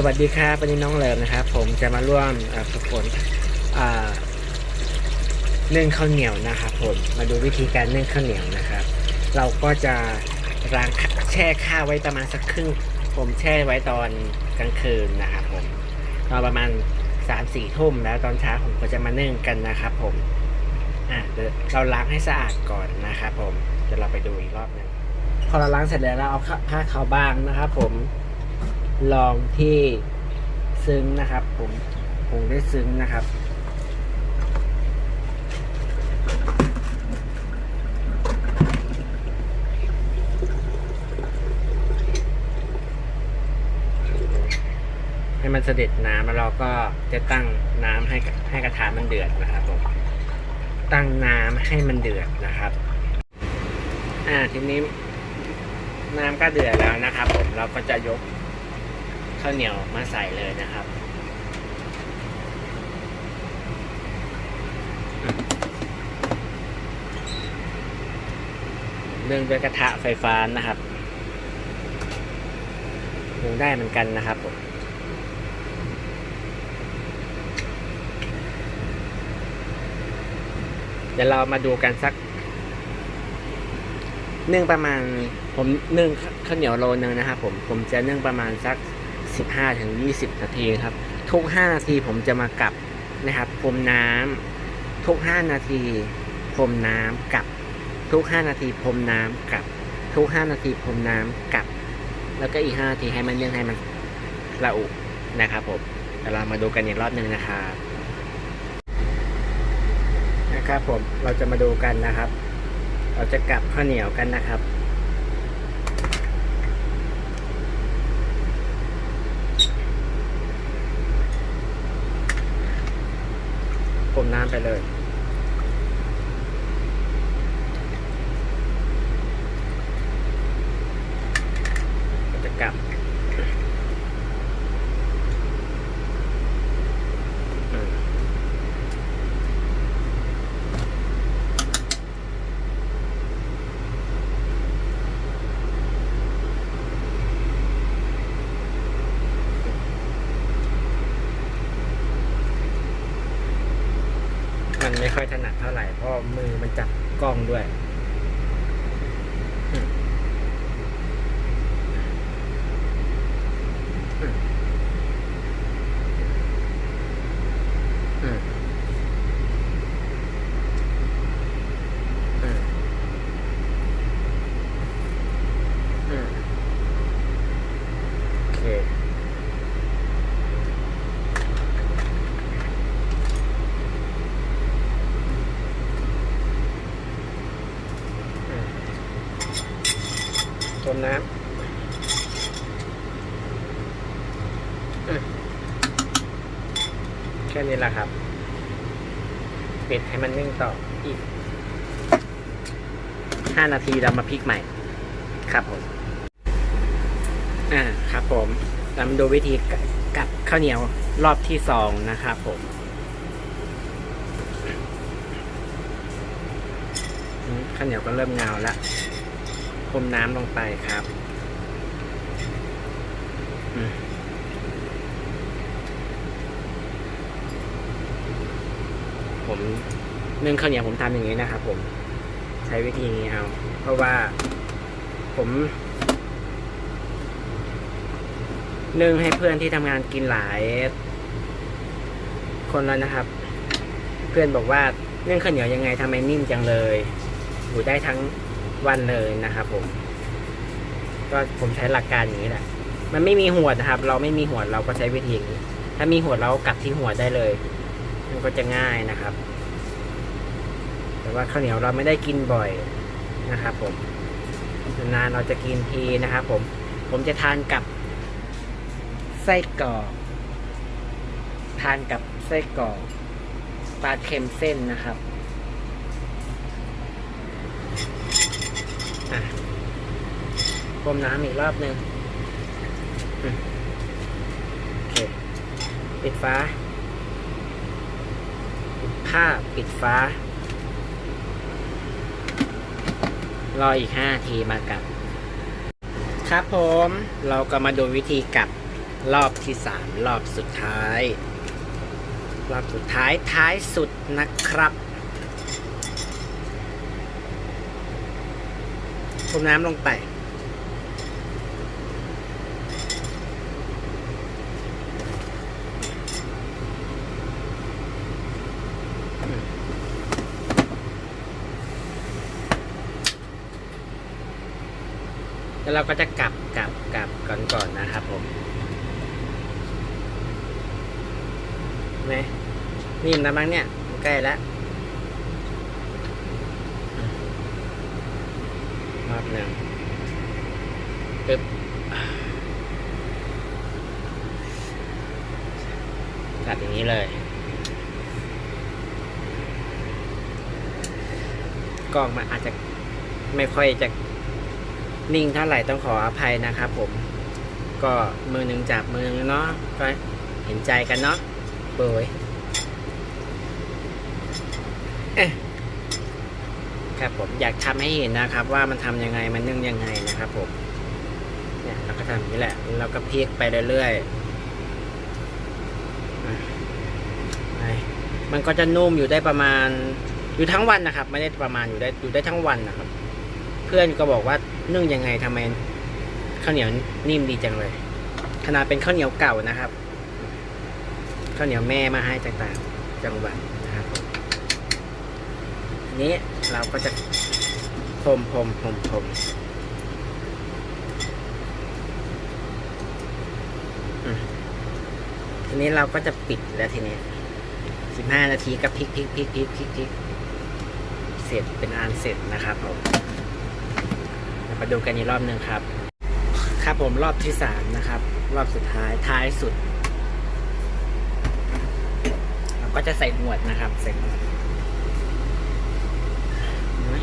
สวัสดีครับวันนี้น้องเลิมนะครับ ผมจะมาร่วมฝึกฝนอ่านึ่งข้าวเหนียวนะครับผมมาดูวิธีการนึ่งข้าวเหนียวนะครับ เราก็จะล้างแช่ข้าวไว้ประมาณสักครึ่ง ผมแช่ไว้ตอนกลางคืนนะครับผมตอนประมาณสามสี่ทุ่มแล้วตอนเช้าผมก็จะมานึ่งกันนะครับ ผมอะเราล้างให้สะอาดก่อนนะครับผมเดี๋ยวเราไปดูอีกรอบหนึงพอเราล้างเสร็จแล้วเราเอาผ้าขาวบางนะครับ ผม ลองที่ซึ้งนะครับ ผมผมได้ซึ้งนะครับ ให้มันเสด็จน้ำแล้วเราก็จะตั้งน้ำให้ให้กระทะมันเดือดนะครับผมตั้งน้ำให้มันเดือดนะครับ อ่าทีนี้น้ำก็เดือดแล้วนะครับ ผมเราก็จะยก ข้าวเหนียวมาใส่เลยนะครับเนื่องด้วยกระทะไฟฟ้านะครับหุงได้เหมือนกันนะครับผมเดี๋ยวเรามาดูกันสักนึ่งประมาณผมนึ่งข้าวเหนียวโลนึงนะครับผมผมจะนึ่งประมาณสัก 15ถึง20 นาทีครับ ทุก 5 นาทีผมจะมากลับนะครับพรมน้ำทุก 5 นาทีพรมน้ำกลับ ทุก 5 นาทีพรมน้ำกลับ ทุก 5 นาทีพรมน้ำกลับ แล้วก็อีก 5 นาทีให้มันเนื่องให้มันละอุนะครับผมเดี๋ยวเรามาดูกันอีกรอบหนึ่งนะครับนะครับผมเราจะมาดูกันนะครับ เราจะกลับข้าวเหนียวกันนะครับ มน้ำไปเลย ก็จะกลับอืมมันไม่ค่อยถนัดเท่าไหร่ เพราะมือมันจับ กล้องด้วย อืมอืมอืมอืมอืมโอเค อืมต้ มน้ำแค่นี้แหละครับปิดให้มันนึ่งต่ออีกห้านาทีเรามาพลิกใหม่ ครับผม อ่า ครับผมเรามาดูวิธีกกัดข้าวเหนียวรอบที่สองนะครับผมอืมข้าวเหนียวก็เริ่มเงาแล้ว พรมน้ำลงไปครับอืมผมนึ่งข้าวเหนียวผมทำอย่างนี้นะครับผมใช้วิธีนี้เอา เพราะว่าผม นึ่งให้เพื่อนที่ทำงานกินหลาย คนแล้วนะครับ เพื่อนบอกว่านึ่งข้าวเหนียวยังไงทำไมนิ่มจังเลยอยู่ได้ทั้ง วันเลยนะครับผม ก็ผมใช้หลักการอย่างนี้แหละ มันไม่มีหัวนะครับ เราไม่มีหัวเราก็ใช้วิธีนี้ ถ้ามีหัวเรากลับที่หัวได้เลย มันก็จะง่ายนะครับ แต่ว่าข้าวเหนียวเราไม่ได้กินบ่อยนะครับ ผมนานเราจะกินทีนะครับ ผม ผมจะทานกับไส้กรอกทานกับไส้กรอกปลาเค็มเส้นนะครับ อะพรมน้ำอีกรอบหนึ่งโอเค ปิดฟ้า ปิดผ้าปิดฟ้า รออีกห้าทีมากลับ ครับผม เราก็มาดูวิธีกลับรอบที่สามรอบสุดท้าย รอบสุดท้ายท้ายสุดนะครับ พรมน้ำลงไป แล้วเราก็จะกลับกลับกลับก่อนก่อนนะครับผมไหมนิ่มแล้วมั้งเนี่ย ใกล้แล้ว รอบหนึ่งปึ๊บกลับอย่างนี้เลย กล้องมันอาจจะไม่ค่อยจะนิ่งเท่าไหร่ต้องขออภัยนะครับผม ก็มือหนึ่งจับมือนึงเนาะก็เห็นใจกันเนาะเบยเอ๊ะ ครับผมอยากทำให้เห็นนะครับ ว่ามันทำยังไงมันนึ่งยังไงนะครับผมเนี่ยเราก็ทำอย่างนี้แหละเราก็พลิกไปเรื่อยๆมันก็จะนุ่มอยู่ได้ประมาณอยู่ทั้งวันนะครับ ไม่ได้ประมาณอยู่ได้อยู่ได้ทั้งวันนะครับ เพื่อนก็บอกว่านึ่งยังไงทำไมข้าวเหนียวนิ่มดีจังเลย ขนาดเป็นข้าวเหนียวเก่านะครับข้าวเหนียวแม่มาให้จากต่างจังหวัด นี้เราก็จะพรมพรมพรมพรมอืมทีนี้เราก็จะปิดแล้วทีนี้สิบห้านาทีก็พลิกพลิกพลิกพลิกพลิกพลิกเสร็จเป็นอันเสร็จนะครับผมมาดูกันอีกรอบหนึ่งครับ ครับผมรอบที่สามนะครับ รอบสุดท้ายท้ายสุด เราก็จะใส่หมวดนะครับ ใส่หมวดเห็นไหม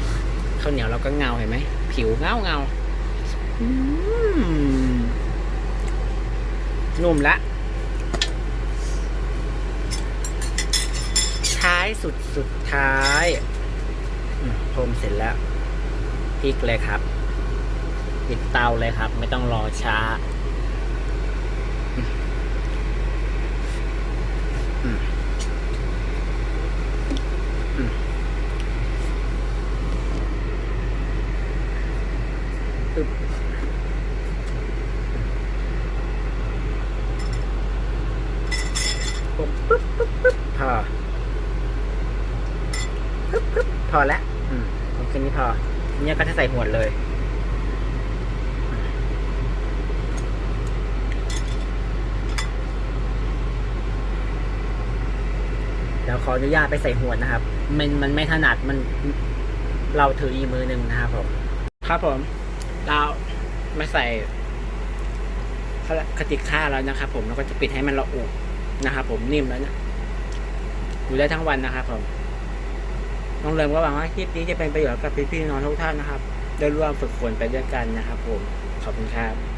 ข้าวเหนียวเราก็เงาเห็นไหมผิวเงาเงานุ่มละท้ายสุดสุดท้ายพรมเสร็จแล้วพิกเลยครับปิดเตาเลยครับ ไม่ต้องรอช้าอืมอืมอืม อึ๊บปุ๊บปุ๊บปุ๊บปุ๊บพอปุ๊บปุ๊บพอแล้วอืมโอเคนี้พอทีนี้ก็จะใส่หมวดเลยเดี๋ยวขออนุญาตไปใส่หัวดนะครับ มันมันไม่ถนัดมันเราถืออีกมือหนึ่งนะครับผม ครับผม เราไม่ใส่คติค่าแล้วนะครับ ผมแล้วก็จะปิดให้มันละอุนะครับผมนิ่มแล้วเนี่ยอยู่ได้ทั้งวันนะครับผมน้องเริมก็หวังว่าคลิปนี้จะเป็นประโยชน์กับพี่ๆน้องทุกท่านนะครับ ได้ร่วมฝึกฝนไปด้วยกันนะครับ ผมขอบคุณครับ